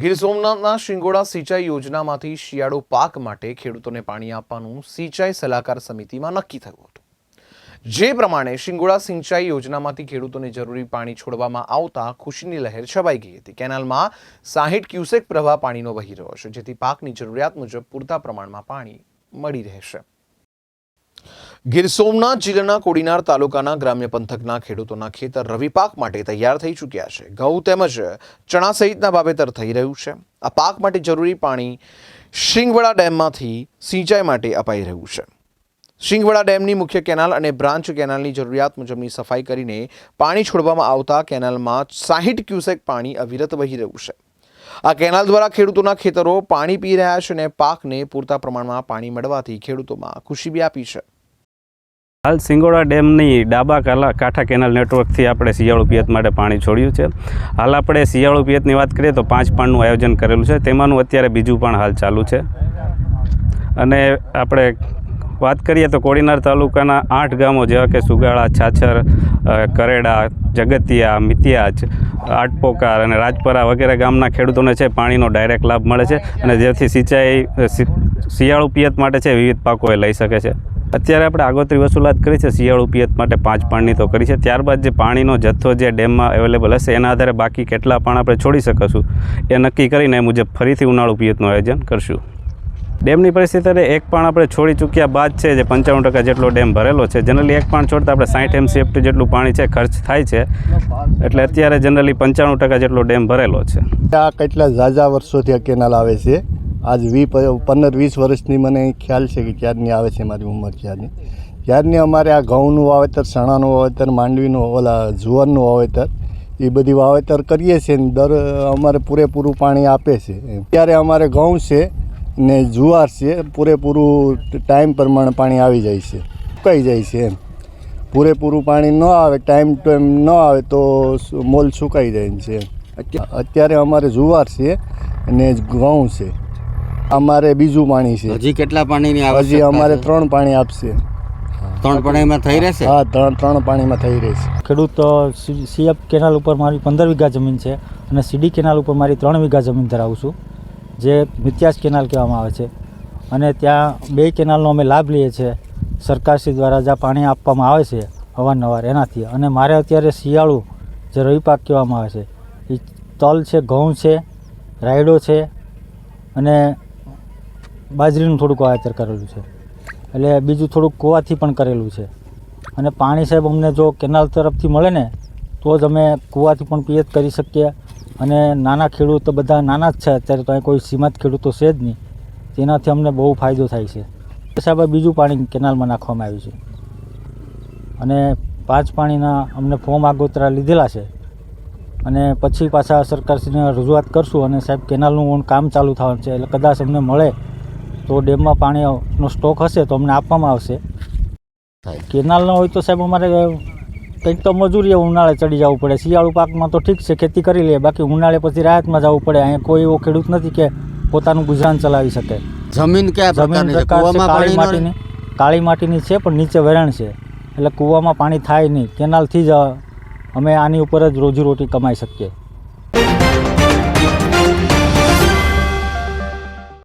ગીર સોમનાથના શિંગોડા સિંચાઈ યોજનામાંથી શિયાળુ પાક માટે ખેડૂતોને પાણી આપવાનું સિંચાઈ સલાહકાર સમિતિમાં નક્કી થયું હતું. જે પ્રમાણે શિંગોડા સિંચાઈ યોજનામાંથી ખેડૂતોને જરૂરી પાણી છોડવામાં આવતા ખુશીની લહેર છવાઈ ગઈ હતી. કેનાલમાં સાહીઠ ક્યુસેક પ્રવાહ પાણીનો વહી રહ્યો છે, જેથી પાકની જરૂરિયાત મુજબ પૂરતા પ્રમાણમાં પાણી મળી રહેશે. ગીર સોમનાથ જિલ્લાના કોડીનાર તાલુકાના ગ્રામ્ય પંથકના ખેડૂતોના ખેતર રવિ પાક માટે તૈયાર થઈ ચૂક્યા છે. ઘઉં તેમજ ચણા સહિતના વાવેતર થઈ રહ્યું છે. આ પાક માટે જરૂરી પાણી શિંગવડા ડેમમાંથી સિંચાઈ માટે અપાઈ રહ્યું છે. શિંગવડા ડેમની મુખ્ય કેનાલ અને બ્રાન્ચ કેનાલની જરૂરિયાત મુજબની સફાઈ કરીને પાણી છોડવામાં આવતા કેનાલમાં સાહીઠ ક્યુસેક પાણી અવિરત વહી રહ્યું છે. આ કેનાલ દ્વારા ખેડૂતોના ખેતરો પાણી પી રહ્યા છે અને પાકને પૂરતા પ્રમાણમાં પાણી મળવાથી ખેડૂતોમાં ખુશી વ્યાપી છે. હાલ સિંગોડા ડેમની ડાબા કાલા કાંઠા કેનાલ નેટવર્કથી આપણે શિયાળુ પિયત માટે પાણી છોડ્યું છે. હાલ આપણે શિયાળુ પિયતની વાત કરીએ તો પાંચ પાણનું આયોજન કરેલું છે. તેમાંનું અત્યારે બીજું પણ હાલ ચાલુ છે. અને આપણે વાત કરીએ તો કોડીનાર તાલુકાના આઠ ગામો જેવા કે સુગાળા, છાછર કરેડા, જગતિયા, મિતિયાજ, આટપોકાર અને રાજપરા વગેરે ગામના ખેડૂતોને છે પાણીનો ડાયરેક્ટ લાભ મળે છે અને જેથી સિંચાઈ શિયાળુ પિયત માટે છે વિવિધ પાકો એ લઈ શકે છે. અત્યારે આપણે આગોતરી વસૂલાત કરી છે શિયાળુ પિયત માટે પાંચ પાણની તો કરી છે. ત્યારબાદ જે પાણીનો જથ્થો જે ડેમમાં અવેલેબલ હશે, એના આધારે બાકી કેટલા પાણ આપણે છોડી શકીશું, એ નક્કી કરીને એ મુજબ ફરીથી ઉનાળુ પિયતનું આયોજન કરશું. ડેમની પરિસ્થિતિ એક પાણ આપણે છોડી ચૂક્યા બાદ છે, જે પંચાણું ટકા જેટલો ડેમ ભરેલો છે. જનરલી એક પાણ છોડતા આપણે સાઠ એમસીએફટી જેટલું પાણી છે, ખર્ચ થાય છે. એટલે અત્યારે જનરલી પંચાણું ટકા જેટલો ડેમ ભરેલો છે. આ કેટલા ઝાઝા વર્ષોથી આ કેનાલ આવે છે? આજ વી પંદર, વીસ વર્ષની મને ખ્યાલ છે કે ક્યારની આવે છે મારી ઉંમર ક્યારની. ત્યારની અમારે આ ઘઉંનું વાવેતર, ચણાનું વાવેતર, માંડવીનું, ઓલા જુવારનું વાવેતર, એ બધી વાવેતર કરીએ છીએ ને દર અમારે પૂરેપૂરું પાણી આપે છે. ત્યારે અમારે ઘઉં છે ને જુવાર છે, પૂરેપૂરું ટાઈમ પ્રમાણે પાણી આવી જાય છે. સુકાઈ જાય છે એમ. પૂરેપૂરું પાણી ન આવે, ટાઈમ ટાઈમ ન આવે તો મોલ સુકાઈ જાય છે અત્યારે અમારે જુવાર છે અને ઘઉં છે. અમારે બીજું પાણી છે. હજી કેટલા પાણીની હજી અમારે ત્રણ પાણી આપશે. ત્રણ પાણીમાં થઈ રહેશે? હા ત્રણ ત્રણ પાણીમાં થઈ રહેશે. ખેડૂત સીએફ કેનાલ ઉપર મારી પંદર વીઘા જમીન છે અને સીડી કેનાલ ઉપર મારી ત્રણ વીઘા જમીન ધરાવું છું જે મિત્યાસ કેનાલ કહેવામાં આવે છે. અને ત્યાં બે કેનાલનો અમે લાભ લઈએ છીએ. સરકારશ્રી દ્વારા જ્યાં પાણી આપવામાં આવે છે અવારનવાર એનાથી. અને મારે અત્યારે શિયાળુ જે રવિ પાક કહેવામાં આવે છે એ તલ છે ઘઉં છે રાયડો છે અને બાજરીનું થોડુંક વાવેતર કરેલું છે. એટલે બીજું થોડુંક કૂવાથી પણ કરેલું છે. અને પાણી સાહેબ અમને જો કેનાલ તરફથી મળે ને, તો જ અમે કૂવાથી પણ પિયત કરી શકીએ. અને નાના ખેડૂતો બધા નાના જ છે, અત્યારે તો અહીં કોઈ સીમાંત ખેડૂતો છે જ નહીં. તેનાથી અમને બહુ ફાયદો થાય છે. સાહેબ બીજું પાણી કેનાલમાં નાખવામાં આવ્યું છે. અને પાંચ પાણીના અમને ફોર્મ આગોતરા લીધેલા છે. અને પછી પાછા સરકારશ્રીને રજૂઆત કરશું અને સાહેબ, કેનાલનું કામ ચાલુ થવાનું છે. એટલે કદાચ અમને મળે તો ડેમમાં પાણીનો સ્ટોક હશે તો અમને આપવામાં આવશે. કેનાલ ન હોય તો સાહેબ અમારે કંઈક તો મજૂરી ઉનાળે ચડી જવું પડે. શિયાળુ પાકમાં તો ઠીક છે ખેતી કરી લઈએ. બાકી ઉનાળે પછી રાહતમાં જવું પડે. અહીંયા કોઈ એવો ખેડૂત નથી કે પોતાનું ગુજરાન ચલાવી શકે. જમીન કયા જમીન પ્રકાર છે કાળી માટીની કાળી માટીની છે પણ નીચે વેરણ છે. એટલે કૂવામાં પાણી થાય નહીં. કેનાલથી જ અમે આની ઉપર જ રોજીરોટી કમાઈ શકીએ.